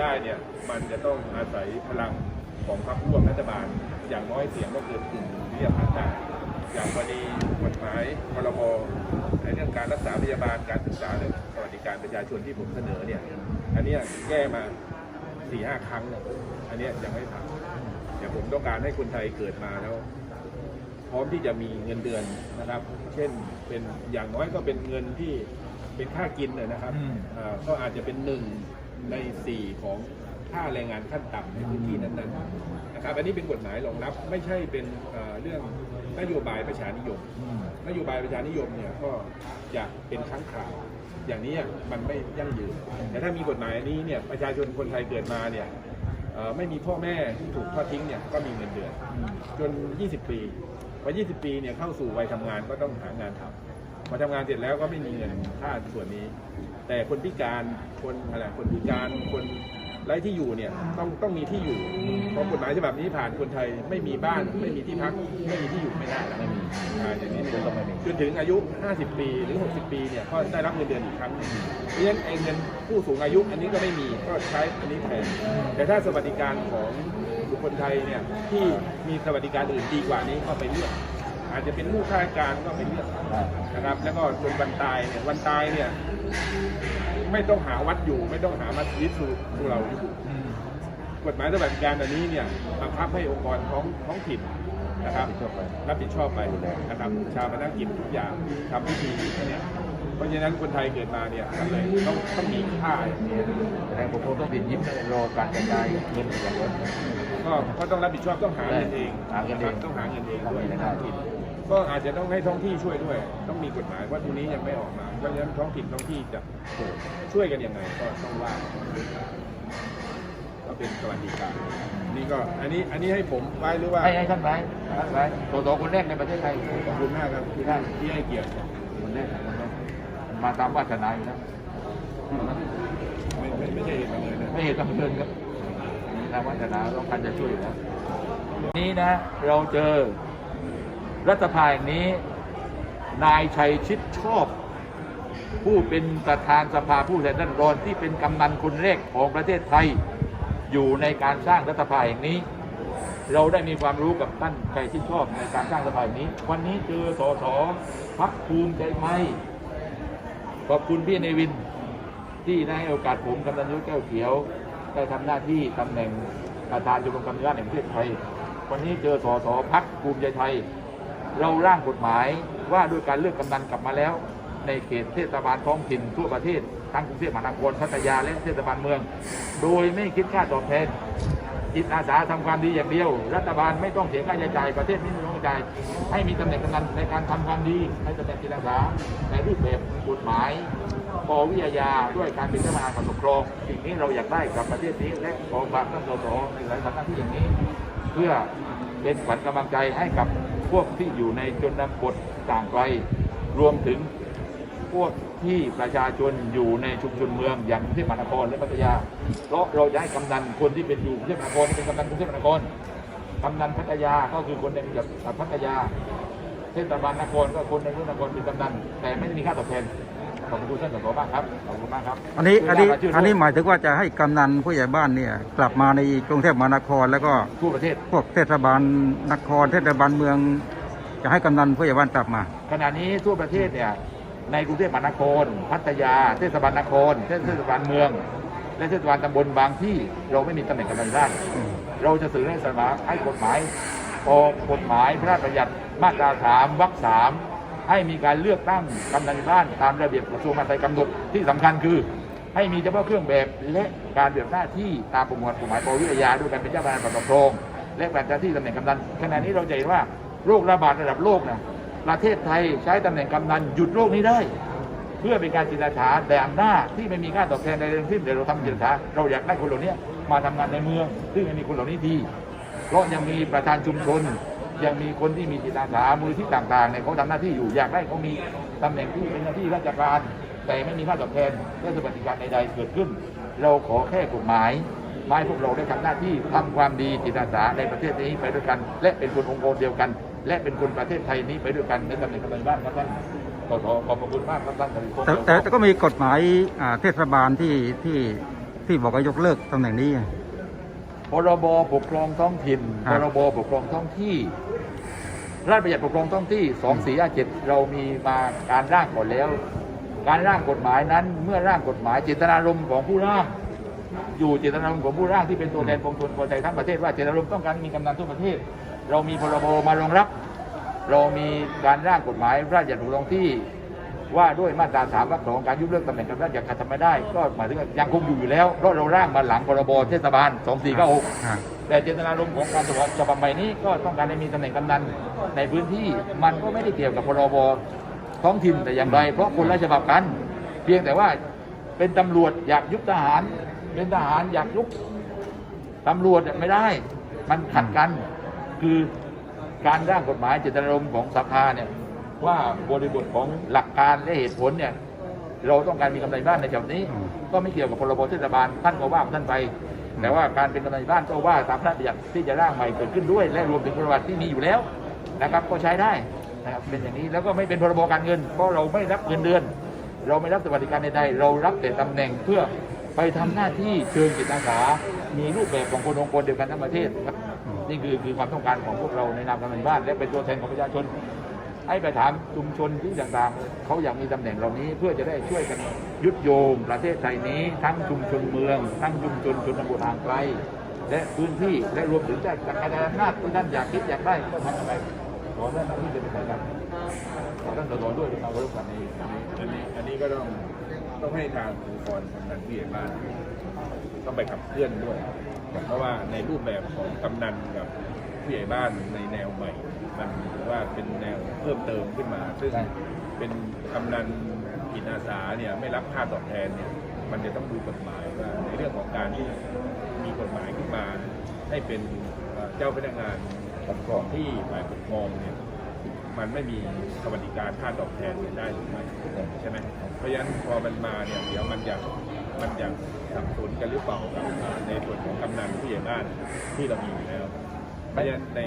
ได้เนี่ยมันจะต้องอาศัยพลังของพรรคร่วมรัฐบาล อย่างน้อยเสียงก็เกินกึ่งที่จะผ่านได้อย่างกรณีกฎหมายพรบในเรื่องการรักษาพยาบาลการศึกษาเรื่องสวัสดิการประชาชนที่ผมเสนอเนี่ยอันเนี้ยแก้มาสี่ห้าครั้งเนี่ยอันเนี้ยยังไม่ผ่านแต่ผมต้องการให้คนไทยเกิดมาแล้วพร้อมที่จะมีเงินเดือนนะครับ เช่นเป็นอย่างน้อยก็เป็นเงินที่เป็นค่ากินเลยนะครับอืมอ่าก็อาจจะเป็นหนึ่ง ในสี่ของค่าแรงงานขั้นต่ำในพื้นที่นั้นๆนะครับอันนี้เป็นกฎหมายรองรับไม่ใช่เป็นเอ่อเรื่องนโยบายประชานิยม นโยบายประชานิยมเนี่ยก็จะเป็นครั้งคราว อย่างนี้มันไม่ยั่งยืน แต่ถ้ามีกฎหมายอันนี้เนี่ยประชาชนคนไทยเกิดมาเนี่ยเอ่อไม่มีพ่อแม่ที่ถูกทอดทิ้งเนี่ยก็มีเงินเดือนจน 20 ปีพอ20 ปีเนี่ยเข้าสู่วัยทำงานก็ต้องหางานทำพ อทำงานเสร็จแล้วก็ไม่มีเงินค่าส่วนนี้ แต่คนพิการคนอะไรคนพิการคนไร้ที่อยู่เนี่ยต้องต้องมีที่อยู่เพราะกฎหมายฉบับนี้ผ่านคนไทยไม่มีบ้านไม่มีที่พักไม่มีที่อยู่ไม่ได้แล้วไม่มีอ่าอย่างนี้ก็ไม่มีจนถึงอายุ 50 ปีหรือ 60 ปีเนี่ยก็ได้รับเงินเดือนอีกครั้งหนึ่งเพราะฉะนั้นไอ้เงินผู้สูงอายุอันนี้ก็ไม่มีก็ใช้อันนี้แทนแต่ถ้าสวัสดิการของบุคคลไทยเนี่ยที่มีสวัสดิการอื่นดีกว่านี้ก็ไปเลือก อาจจะเป็นลูกข้าราชการก็ไปเลือกนะครับ แล้วก็จนวันตายเนี่ยวันตายเนี่ย ไม่ต้องหาวัดอยู่ ไม่ต้องหามัสยิดสู่สู่เราอยู่กฎหมายสวัสดิการอันนี้เนี่ยบังคับให้องค์กรท้องท้องถิ่นนะครับรับผิดชอบไปรับผิดชอบไปนะครับชาวพนักกิจทุกอย่างทำพิธีเนี่ยเพราะฉะนั้นคนไทยเกิดมาเนี่ยมันเลยต้องต้องมีค่าอย่างนี้แต่ทางปกครองต้องติดยิ้มรอการกระจายเงินอย่างนั้นก็ก็ต้องรับผิดชอบต้องหาเงินเองหาเงินเองนะครับต้องหาเงินเองด้วยทำเองได้ท้องถิ่น ก็อาจจะต้องให้ท้องที่ช่วยด้วย ต้องมีกฎหมายว่าตรงนี้ยังไม่ออกมาเพราะฉะนั้นท้องถิ่นท้องที่จะช่วยกันยังไงก็ต้องว่าก็เป็นสวัสดิการนี่ก็อันนี้อันนี้ให้ผมไว้หรือว่าให้ให้ท่านไว้ท่านไว้ตัวต่อคนแรกในประเทศไทยขอบคุณมากครับที่ท่านที่ให้เกียรติคนแรกคนแรกมาตามวาสนาอยู่แล้วไม่ไม่ไม่ใช่เหตุบังเอิญนะไม่เห็นต้องเดินครับตามวาสนาต้องการจะช่วยอยู่แล้วนี้นะเราเจอ รัฐสภาแห่งนี้ นายชัยชิดชอบ ผู้เป็นประธานสภาผู้แทนราษฎรที่เป็นกำนันคนแรกของประเทศไทย อยู่ในการสร้างรัฐสภาแห่งนี้ เราได้มีความรู้กับท่านชัยชิดชอบในการสร้างรัฐสภาแห่งนี้ วันนี้เจอสสพักภูมิใจไทยขอบคุณพี่เนวินที่ได้ให้โอกาสผมกำนันยุทธแก้วเขียวได้ทำหน้าที่ตำแหน่งประธานชมรมกำนันแห่งประเทศไทย วันนี้เจอสสพักภูมิใจไทย เราร่างกฎหมายว่าด้วยการเลือกกำนันกลับมาแล้ว ในเขตเทศบาลท้องถิ่นทั่วประเทศทั้งกรุงเทพมหานครพัทยาและเทศบาลเมือง โดยไม่คิดค่าตอบแทนจิตอาสาทำความดีอย่างเดียว รัฐบาลไม่ต้องเสียค่าใช้จ่ายประเทศนี้ไม่ต้องจ่ายให้มีตำแหน่งกำนันในการทำความดีในตำแหน่งจิตอาสาในรูปแบบกฎหมายปวิทยาด้วยการเป็นเจ้าพนักงานปกครองสิ่งนี้เราอยากได้กับประเทศนี้และขอฝากท่านสสในหลายทำหน้าที่อย่างนี้ เพื่อเป็นขวัญกำลังใจให้กับ พวกที่อยู่ในชนบทต่างไกล รวมถึงพวกที่ประชาชนอยู่ในชุมชนเมืองอย่างกรุงเทพมหานครและพัทยา เพราะเราจะให้กำนันคนที่เป็นอยู่กรุงเทพมหานครเป็นกำนันกรุงเทพมหานครกำนันพัทยาก็คือคนในจังหวัดพัทยา เทศบาลนครก็คนในรุงเทพมหานครเป็นกำนันแต่ไม่ได้มีค่าตอบแทน ขอบคุณท่านสสมากครับขอบคุณมากครับอันนี้อันนี้ช่วยอันนี้หมายถึงว่าจะให้กำนันผู้ใหญ่บ้านเนี่ย กลับมาในกรุงเทพมหานครแล้วก็ทั่วประเทศพวกเทศบาลนคร เทศบาลเมือง จะให้กำนันผู้ใหญ่บ้านกลับมา ขณะนี้ทั่วประเทศเนี่ยในกรุงเทพมหานคร พัทยา เทศบาลนคร เทศบาลเมือง และเทศบาลตำบลบางที่เราไม่มีตำแหน่งกำนันได้เราจะสื่อให้สมาให้กฎหมายออกกฎหมายพระราชบัญญัติมาตราสามวรรคสาม ให้มีการเลือกตั้งกำนันบ้านตามระเบียบกระทรวงมหาดไทยกำหนดที่สำคัญคือ ให้มีเฉพาะเครื่องแบบและการเบียบหน้าที่ตามประมวลกฎหมายปวิทยาด้วยการเป็นเจ้าพนักงานปกครอง และการจัดที่ตำแหน่งกำนันขณะนี้เราจะเห็นว่าโรคระบาดระดับโลกนะประเทศไทยใช้ตำแหน่งกำนันหยุดโรคนี้ได้ เพื่อเป็นการจินตนาฉาแต่อำนาจที่ไม่มีค่าตอบแทนใดๆทั้งสิ้นเดี๋ยวเราทำจินตนาฉาเราอยากได้คนเหล่านี้มาทำงานในเมือง ซึ่งไม่มีคนเหล่านี้ดี เพราะยังมีประธานชุมชน ยังมีคนที่มีจิตอาสามือที่ต่างๆเนี่ยเขาทำหน้าที่อยู่อยากได้เขามีตำแหน่งที่เป็นหน้าที่ราชการ แต่ไม่มีค่าตอบแทนและสวัสดิการใดๆเกิดขึ้น เราขอแค่กฎหมายมาให้พวกเราได้ทำหน้าที่ทำความดีจิตอาสาในประเทศนี้ไปด้วยกัน และเป็นคนองค์กรเดียวกัน และเป็นคนประเทศไทยนี้ไปด้วยกันในตำแหน่งกำนันบ้านครับท่านขอขอขอบคุณมากครับท่านแต่แต่แต่ก็มีกฎหมายอ่าเทศบาลที่ที่ที่บอกว่ายกเลิกตำแหน่งนี้ พรบปกครองท้องถิ่นคพรับ รบปกครองท้องที่ ราชบัญญัติปกครองท้องที่2457เรามีมาการร่างก่อนแล้ว การร่างกฎหมายนั้น เมื่อร่างกฎหมายเจตนารมณ์ของผู้ร่าง อยู่เจตนารมณ์ของผู้ร่างที่เป็นตัวแทนปวงชนคนไทยทั้งประเทศว่าเจตนารมณ์ต้องการมีกำนันทั่วประเทศ เรามีพรบมารองรับ เรามีการร่างกฎหมายราชบัญญัติปกครองที่ ว่าด้วยมาตราสามวรรคสองการยุบเลิกตำแหน่งกำนันอย่างขัดทำไม่ได้ ก็หมายถึงว่ายังคงอยู่อยู่แล้วเพราะเราร่างมาหลังพรบเทศบาล 2496อ่าแต่เจตนารมณ์ของการฉบับฉบับใหม่นี้ก็ต้องการให้มีตำแหน่งกำนันในพื้นที่มันก็ไม่ได้เกี่ยวกับพรบท้องถิ่นแต่อย่างใดเพราะคนละฉบับกัน เพียงแต่ว่าเป็นตำรวจอยากยุบทหาร เป็นทหารอยากยุบตำรวจไม่ได้ มันขัดกัน คือการร่างกฎหมายเจตนารมณ์ของสภาเนี่ย ว่าบริบทของหลักการและเหตุผลเนี่ยเราต้องการมีกำไรบ้านในฉบับนี้ ก็ไม่เกี่ยวกับพรบเทศบาลท่านก็ว่าของท่านไป แต่ว่าการเป็นกำนันบ้านก็ว่าตามพระราชบัญญัติที่จะร่างใหม่เกิดขึ้นด้วย และรวมถึงประวัติที่มีอยู่แล้วนะครับก็ใช้ได้นะครับเป็นอย่างนี้แล้วก็ไม่เป็นพรบการเงินเพราะเราไม่รับเงินเดือน เราไม่รับสวัสดิการใดๆเรารับแต่ตำแหน่งเพื่อไปทำหน้าที่เชิงจิตอาสา มีรูปแบบของคนองค์กรเดียวกันทั้งประเทศครับนี่คือคือความต้องการของพวกเราในนามกำนันบ้าน และเป็นตัวแทนของประชาชน ให้ไปถามชุมชนที่ต่างๆ เขาอยากมีตำแหน่งเหล่านี้ เพื่อจะได้ช่วยกันยุดโยงประเทศไทยนี้ทั้งชุมชนเมือง ทั้งชุมชนชนบทห่างไกล และพื้นที่และรวมถึงจากการอำนาจที่ท่านอยากคิดอยากได้ก็ทำไปขอท่านที่จะเป็นสายกันขอท่านสสด้วยที่มาร่วมกันในอันนี้อันนี้อันนี้ก็ต้องต้องให้ทางองค์กรกำนันผู้ใหญ่บ้านต้องไปขับเคลื่อนด้วย เพราะว่าในรูปแบบของกำนันกับผู้ใหญ่บ้านในแนวใหม่ มันถือว่าเป็นแนวเพิ่มเติมขึ้นมา ซึ่งใช่เป็นกำนันจิตอาสาเนี่ยไม่รับค่าตอบแทนเนี่ยมันจะต้องดูกฎหมายว่าในเรื่องของการที่มีกฎหมายขึ้นมา ให้เป็นเอ่อเจ้าพนักงานปกครองที่ฝ่ายปกครองเนี่ยมันไม่มีสวัสดิการค่าตอบแทนได้หรือไม่ใช่ไหมเพราะฉะนั้นพอมันมาเนี่ยเดี๋ยวมันจะมันจะสับสนกันหรือเปล่ากับในส่วนของกำนันผู้ใหญ่บ้านที่เรามีอยู่แล้วเพราะฉะนั้นใน